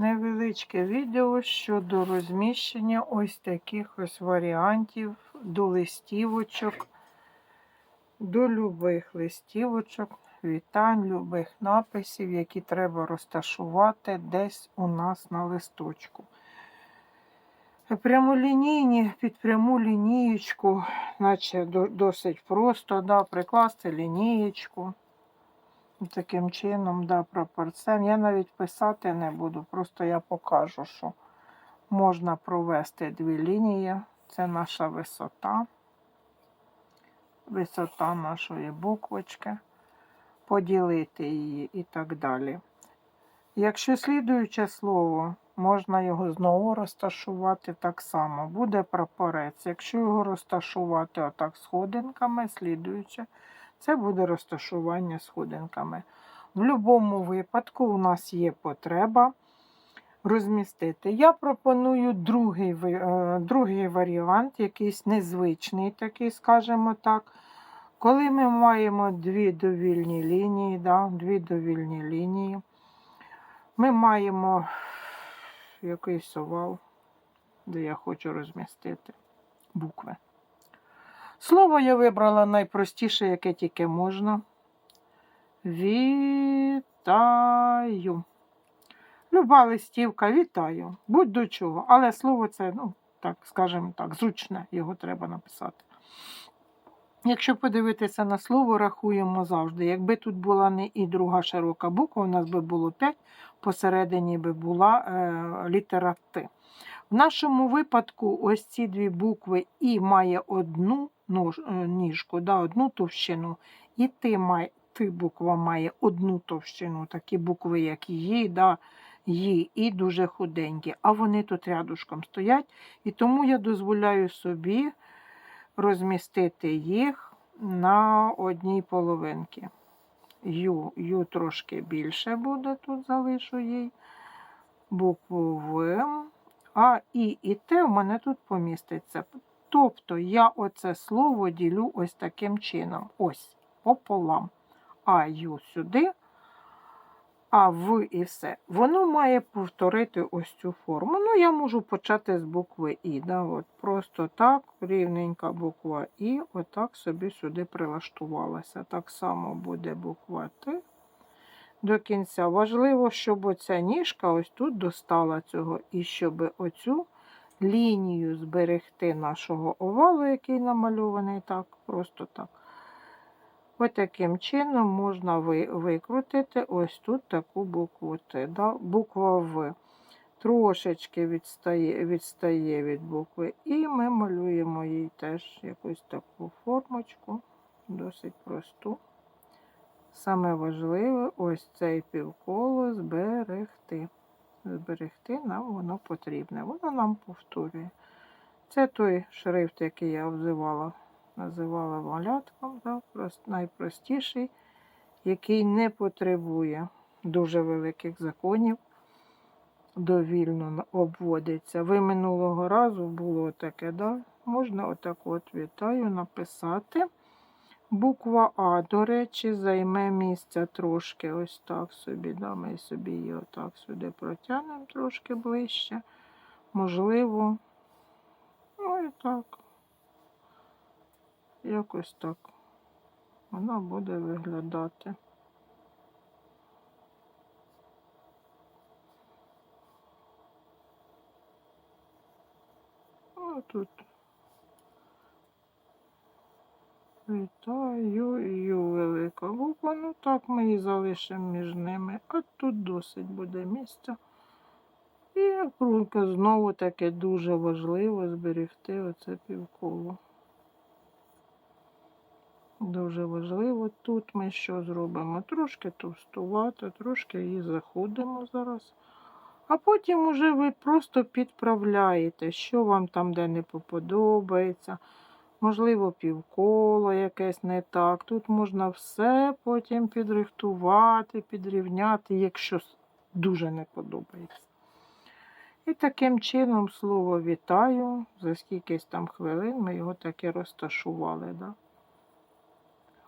Невеличке відео щодо розміщення ось таких ось варіантів до листівочок, до любих листівочок, вітань, любих написів, які треба розташувати десь у нас на листочку. Прямолінійні під пряму лінієчку, наче досить просто, да, прикласти лінієчку. Таким чином, да, прапорцем. Я навіть писати не буду, просто я покажу, що можна провести дві лінії. Це наша висота, висота нашої буквочки, поділити її і так далі. Якщо слідуюче слово, можна його знову розташувати так само. Буде прапорець. Якщо його розташувати отак сходинками, слідуюче, це буде розташування сходинками. В будь-якому випадку у нас є потреба розмістити. Я пропоную другий, е, другий варіант, якийсь незвичний, такий, скажімо так. Коли ми маємо дві довільні лінії, да, дві довільні лінії, ми маємо якийсь овал, де я хочу розмістити букви. Слово я вибрала найпростіше, яке тільки можна. Вітаю. Люба листівка, вітаю. Будь до чого. Але слово це, ну, так, скажімо так, зручне, його треба написати. Якщо подивитися на слово, рахуємо завжди. Якби тут була не і друга широка буква, у нас би було 5, посередині би була е, літера Т. В нашому випадку ось ці дві букви І має одну е, ніжку, да, одну товщину, і Т має, Т буква має одну товщину, такі букви, як Є, да, Ї, і дуже худенькі. А вони тут рядушком стоять. І тому я дозволяю собі розмістити їх на одній половинці. Ю, Ю трошки більше буде, тут залишу їй. Букву В. А І і Т в мене тут поміститься. Тобто я оце слово ділю ось таким чином. Ось, пополам. А Ю сюди, а В і все. Воно має повторити ось цю форму. Ну, я можу почати з букви І. Да? От просто так, рівненька буква І, отак собі сюди прилаштувалася. Так само буде буква Т до кінця. Важливо, щоб оця ніжка ось тут достала цього, і щоб оцю лінію зберегти нашого овалу, який намальований так, просто так. Ось таким чином можна викрутити ось тут таку букву Т. Да? Буква В трошечки відстає, відстає від букви І ми малюємо їй теж якусь таку формочку, досить просту. Саме важливе ось цей півколо зберегти. Зберегти нам воно потрібне. Воно нам повторює. Це той шрифт, який я обзивала, називала малятком, да, найпростіший, який не потребує дуже великих законів, довільно обводиться. Ви минулого разу було таке, да? можна отак от вітаю написати. Буква А, до речі, займе місця трошки ось так собі. Да? Ми собі її отак сюди протягнемо трошки ближче. Можливо, ну і так. Якось так. Вона буде виглядати. Ну, тут. Вітаю, ю велика буква. Ну так ми її залишимо між ними. А тут досить буде місця. І крулька знову таки дуже важливо зберегти оце півколо. Дуже важливо. Тут ми що зробимо? Трошки товстувато, трошки її заходимо зараз. А потім уже ви просто підправляєте, що вам там де не поподобається. Можливо, півколо якесь не так. Тут можна все потім підрихтувати, підрівняти, якщо дуже не подобається. І таким чином слово вітаю. За скількись там хвилин ми його таки розташували. Да?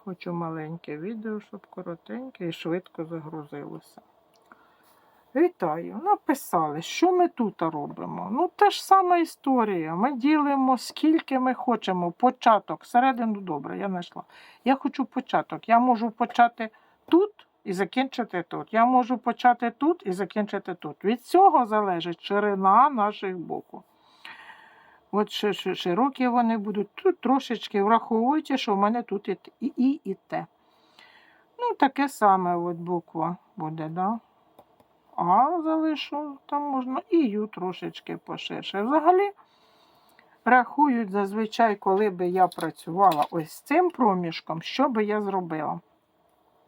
Хочу маленьке відео, щоб коротеньке і швидко загрузилося. Вітаю. Написали, що ми тут робимо. Ну, те ж сама історія. Ми ділимо скільки ми хочемо. Початок, середину добре, я знайшла. Я хочу початок. Я можу почати тут і закінчити тут. Я можу почати тут і закінчити тут. Від цього залежить ширина наших боку. От ши- ши- широкі вони будуть. Тут трошечки враховуючи, що в мене тут і, і, і, те. Ну, таке саме от буква буде, да? А залишу, там можна і Ю трошечки поширше. Взагалі рахують зазвичай, коли би я працювала ось цим проміжком, що би я зробила?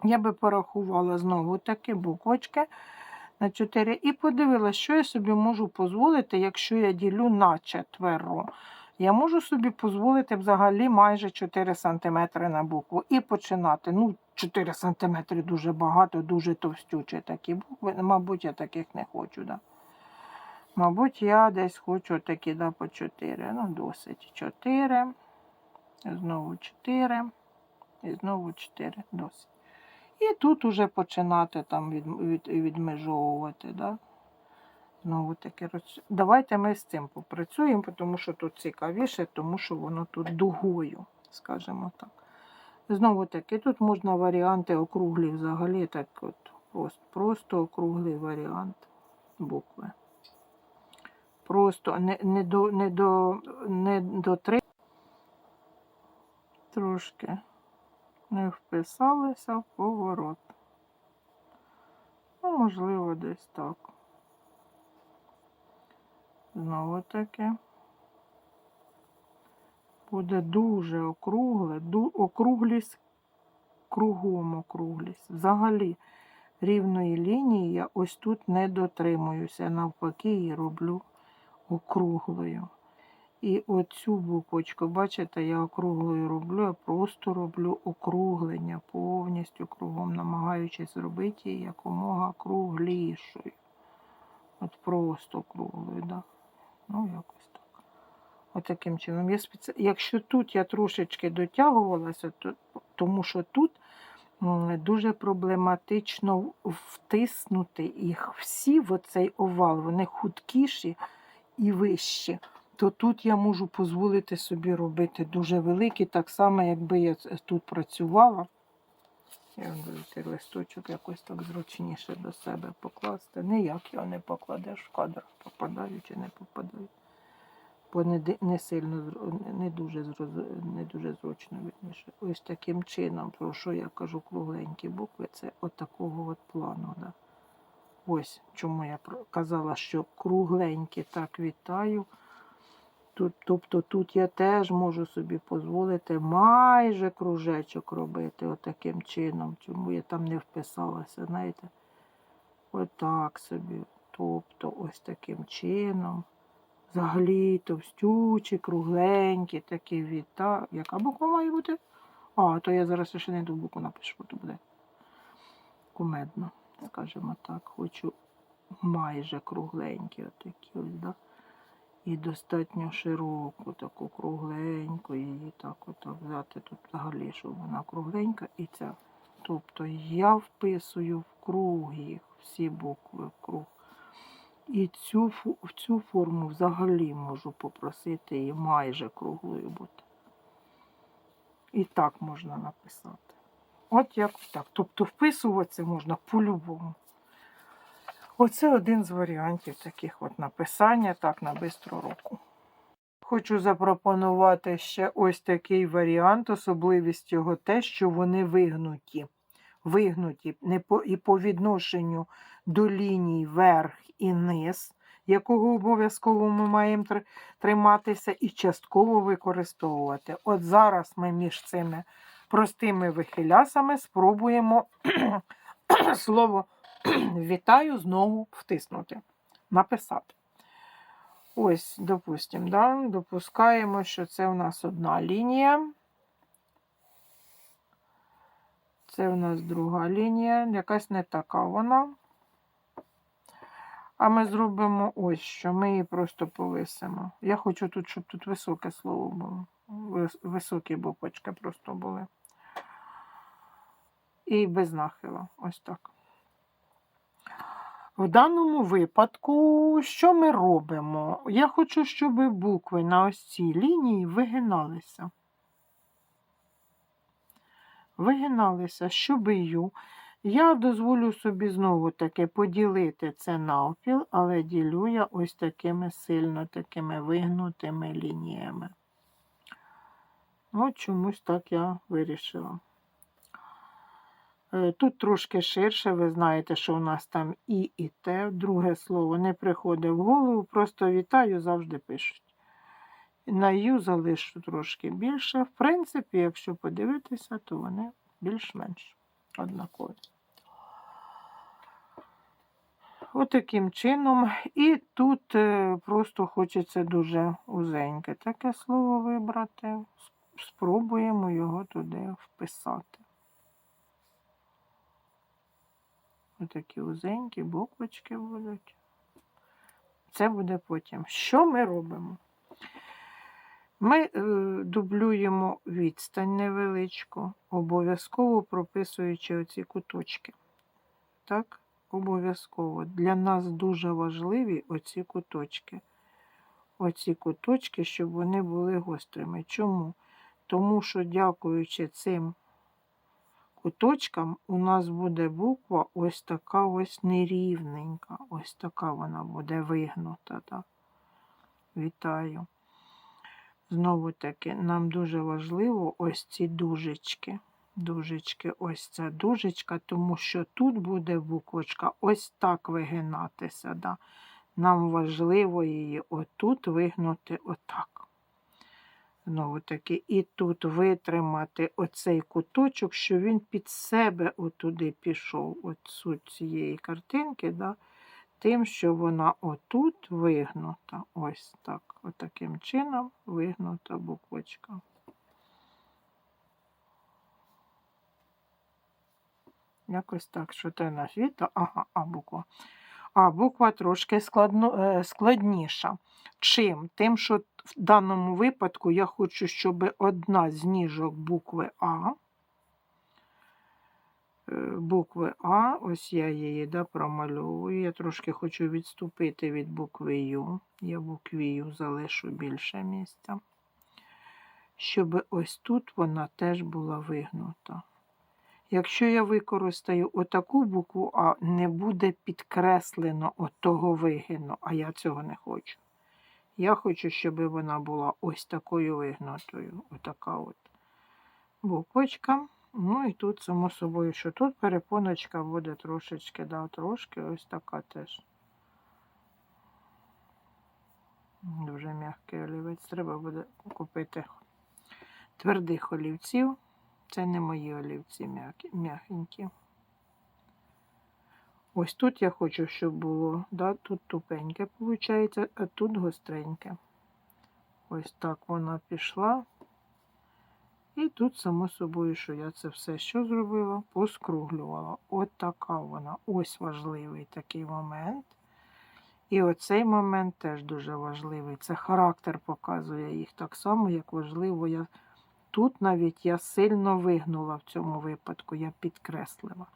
Я би порахувала знову такі буквочки на 4 і подивилася, що я собі можу дозволити, якщо я ділю на четверо. Я можу собі дозволити взагалі майже 4 см на букву і починати. Ну, 4 см дуже багато, дуже товстючі такі букви. Мабуть, я таких не хочу. Да? Мабуть, я десь хочу такі да, по 4. Ну, досить. 4. Знову 4. І знову 4. Досить. І тут уже починати там від, від, відмежовувати. Да? Знову таки, давайте ми з цим попрацюємо, тому що тут цікавіше, тому що воно тут дугою, скажімо так. Знову таки, тут можна варіанти округлі взагалі, так от просто, просто округлий варіант букви. Просто не, не, до, не, до, не до три. Трошки не вписалися в поворот. Ну, можливо, десь так. Знову таки. Буде дуже округле, ду, округлість, кругом округлість. Взагалі рівної лінії я ось тут не дотримуюся. Навпаки, її роблю округлою. І оцю буквочку, бачите, я округлою роблю, я просто роблю округлення повністю кругом, намагаючись зробити її якомога круглішою. От просто круглою, да? Ну, якось так. Отаким чином. Я спеці... Якщо тут я трошечки дотягувалася, то... тому що тут дуже проблематично втиснути їх всі в оцей овал, вони худкіші і вищі. То тут я можу дозволити собі робити дуже великі, так само, якби я тут працювала. Цей листочок якось так зручніше до себе покласти. Ніяк його не покладеш в кадр, попадаю чи не попадаю. Бо не, не сильно не дуже, не дуже зручно вірніше. Ось таким чином, про що я кажу кругленькі букви, це от от плану. Да. Ось чому я казала, що кругленькі так вітаю. Тут, тобто тут я теж можу собі дозволити майже кружечок робити отаким чином, чому я там не вписалася, знаєте? Отак собі. Тобто ось таким чином. Взагалі товстючі, кругленькі, такі віта. Яка буква має бути? А, то я зараз ще не ту букву напишу, то буде кумедно, скажімо так. Хочу майже кругленькі, отакі ось, да? І достатньо широку, таку кругленьку, її так отак взяти тут взагалі, щоб вона кругленька і ця. Тобто я вписую в круг їх, всі букви в круг. І цю, в цю форму взагалі можу попросити її майже круглою бути. І так можна написати. От як так. Тобто вписуватися можна по-любому. Оце один з варіантів таких от написання так на бистру руку. Хочу запропонувати ще ось такий варіант. Особливість його те, що вони вигнуті. Вигнуті не по, і по відношенню до ліній верх і низ, якого обов'язково ми маємо триматися і частково використовувати. От зараз ми між цими простими вихилясами спробуємо слово вітаю знову втиснути, написати. Ось, допустимо, да? допускаємо, що це у нас одна лінія. Це у нас друга лінія, якась не така вона. А ми зробимо ось що. Ми її просто повисимо. Я хочу тут, щоб тут високе слово було. Високі буквочки просто були. І без нахила. Ось так. В даному випадку, що ми робимо? Я хочу, щоб букви на ось цій лінії вигиналися. Вигиналися, щоб ю. Я дозволю собі знову таки поділити це навпіл, але ділю я ось такими сильно такими вигнутими лініями. От чомусь так я вирішила. Е, Тут трошки ширше, ви знаєте, що у нас там і і те. Друге слово не приходить в голову, просто вітаю завжди пишуть. На ю залишу трошки більше. В принципі, якщо подивитися, то вони більш-менш однакові. Отаким чином. І тут е, просто хочеться дуже узеньке таке слово вибрати. Спробуємо його туди вписати. Отакі узенькі буквочки будуть. Це буде потім. Що ми робимо? Ми е, дублюємо відстань невеличку, обов'язково прописуючи оці куточки. Так, обов'язково. Для нас дуже важливі оці куточки. Оці куточки, щоб вони були гострими. Чому? Тому що, дякуючи цим куточкам, у нас буде буква ось така ось нерівненька. Ось така вона буде вигнута. Так? Вітаю. Знову таки, нам дуже важливо ось ці дужечки. Дужечки, ось ця дужечка, тому що тут буде буквочка ось так вигинатися. Да? Нам важливо її отут вигнути отак. Знову таки, і тут витримати оцей куточок, що він під себе отуди пішов, от суть цієї картинки, да? тим, що вона отут вигнута. Ось так. Отаким чином вигнута буквочка. Якось так, що це на світа. Ага, а буква. А буква трошки складно, е, складніша. Чим? Тим, що в даному випадку я хочу, щоб одна з ніжок букви А, е, букви А, ось я її да, промальовую. Я трошки хочу відступити від букви Ю. Я букві Ю залишу більше місця. Щоб ось тут вона теж була вигнута. Якщо я використаю отаку букву А, не буде підкреслено отого вигину, а я цього не хочу. Я хочу, щоб вона була ось такою вигнутою. Отака от буквочка. Ну і тут, само собою, що тут перепоночка буде трошечки, да, трошки ось така теж. Дуже м'який олівець. Треба буде купити твердих олівців. Це не мої олівці м'ягенькі. Ось тут я хочу, щоб було, да, тут тупеньке виходить, а тут гостреньке. Ось так вона пішла. І тут, само собою, що я це все що зробила? Поскруглювала. От така вона. Ось важливий такий момент. І оцей момент теж дуже важливий. Це характер показує їх так само, як важливо. Я... Тут навіть я сильно вигнула в цьому випадку, я підкреслила.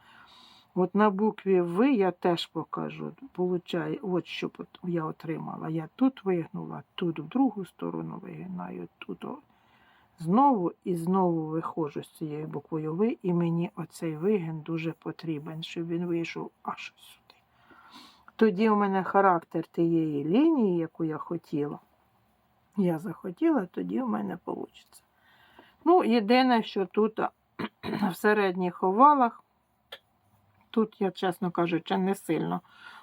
От на букві В я теж покажу. Получає, от що я отримала. Я тут вигнула, тут в другу сторону вигинаю, тут знову і знову виходжу з цією буквою В, і мені оцей вигин дуже потрібен, щоб він вийшов аж сюди. Тоді у мене характер тієї лінії, яку я хотіла. Я захотіла, тоді в мене вийде. Ну, єдине, що тут в середніх овалах, тут я, чесно кажучи, не сильно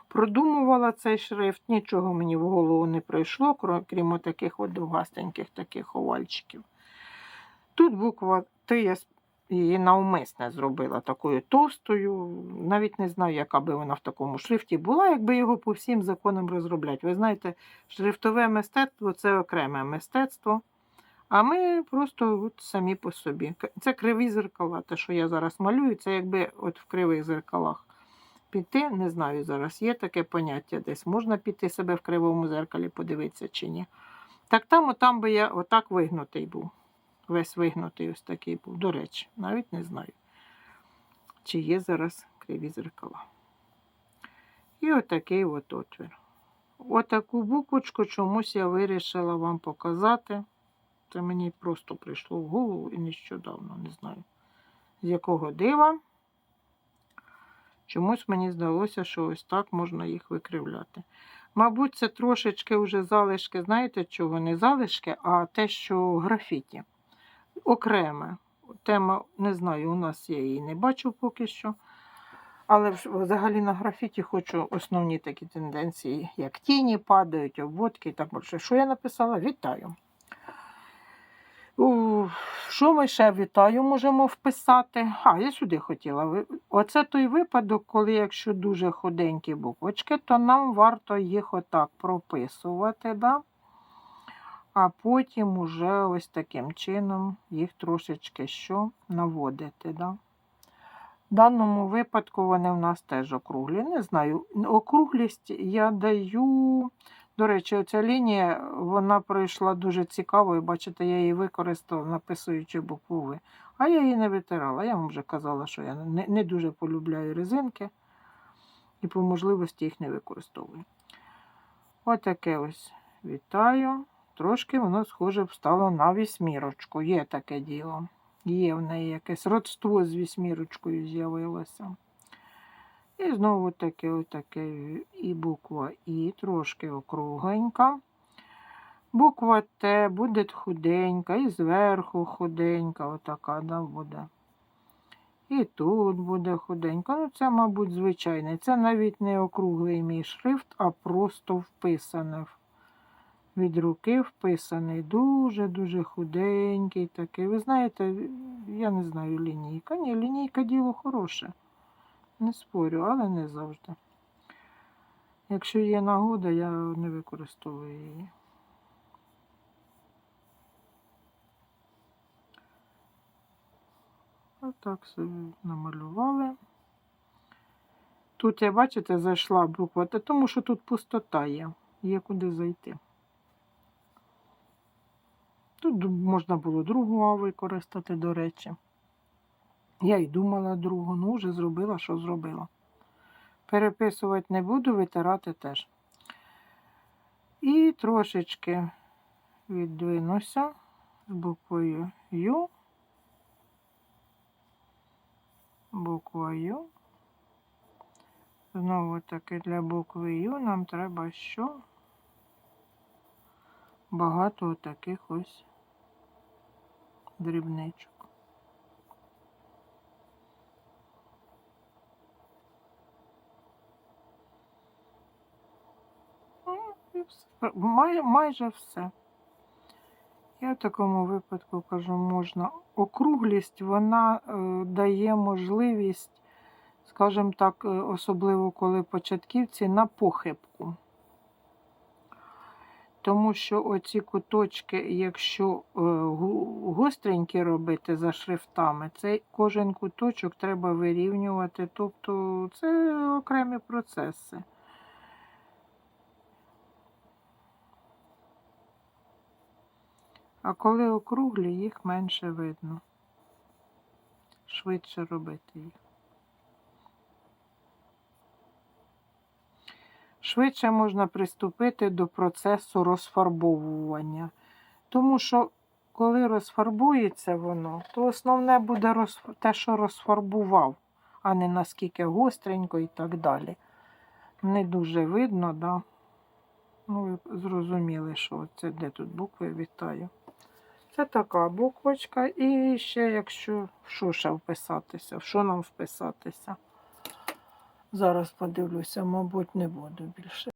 продумувала цей шрифт, нічого мені в голову не прийшло, крім таких от довгастеньких таких овальчиків. Тут буква Т я її навмисне зробила такою товстою. Навіть не знаю, яка би вона в такому шрифті була, якби його по всім законам розробляти. Ви знаєте, шрифтове мистецтво це окреме мистецтво. А ми просто от самі по собі. Це криві зеркала. Те, що я зараз малюю, це якби от в кривих зеркалах піти. Не знаю, зараз є таке поняття десь. Можна піти себе в кривому зеркалі, подивитися чи ні. Так там, там би я отак вигнутий був. Весь вигнутий ось такий був. До речі, навіть не знаю, чи є зараз криві зеркала. І отакий от отвір. Отаку буквочку чомусь я вирішила вам показати. Це мені просто прийшло в голову і нещодавно, не знаю, з якого дива. Чомусь мені здалося, що ось так можна їх викривляти. Мабуть, це трошечки вже залишки, знаєте чого? Не залишки, а те, що графіті. Окреме. Тема, не знаю, у нас я її не бачу поки що. Але взагалі на графіті хочу основні такі тенденції, як тіні падають, обводки і так більше. Що я написала? Вітаю. Що ми ще вітаю можемо вписати? А, я сюди хотіла. Оце той випадок, коли якщо дуже худенькі буквочки, то нам варто їх отак прописувати, да? а потім уже ось таким чином їх трошечки що наводити. Да? В даному випадку вони в нас теж округлі. Не знаю, округлість я даю. До речі, оця лінія вона пройшла дуже цікаво, і бачите, я її використала, написуючи букву В. А я її не витирала. Я вам вже казала, що я не, не дуже полюбляю резинки і по можливості їх не використовую. Отаке ось вітаю. Трошки воно схоже стало на вісьмірочку. Є таке діло. Є в неї якесь родство з вісьмірочкою з'явилося. І знову таке, отаке і буква І, трошки округленька. Буква Т буде худенька, і зверху худенька, отака да, буде. І тут буде худенька. Ну, це, мабуть, звичайне. Це навіть не округлий мій шрифт, а просто вписане. Від руки вписаний. Дуже-дуже худенький такий. Ви знаєте, я не знаю лінійка. Ні, лінійка діло хороше. Не спорю, але не завжди. Якщо є нагода, я не використовую її. Отак собі намалювали. Тут, я бачите, зайшла буква, тому що тут пустота є. Є куди зайти. Тут можна було другу А використати, до речі. Я й думала другу, ну вже зробила, що зробила. Переписувати не буду, витирати теж. І трошечки віддвинуся з буквою Ю. Буква Ю. Знову таки для букви Ю нам треба що? Багато таких ось дрібничок. Ну, все. Май, майже все. Я в такому випадку кажу, можна. Округлість вона е, дає можливість, скажімо так, е, особливо коли початківці, на похибку. Тому що оці куточки, якщо е, гостренькі робити за шрифтами, цей кожен куточок треба вирівнювати. Тобто це окремі процеси. А коли округлі, їх менше видно. Швидше робити їх. Швидше можна приступити до процесу розфарбовування. Тому що, коли розфарбується воно, то основне буде те, що розфарбував, а не наскільки гостренько і так далі. Не дуже видно, да? Ну, ви зрозуміли, що це де тут букви вітаю. Це така буквочка. І ще, якщо в що ще вписатися, в що нам вписатися. Зараз подивлюся, мабуть, не буду більше.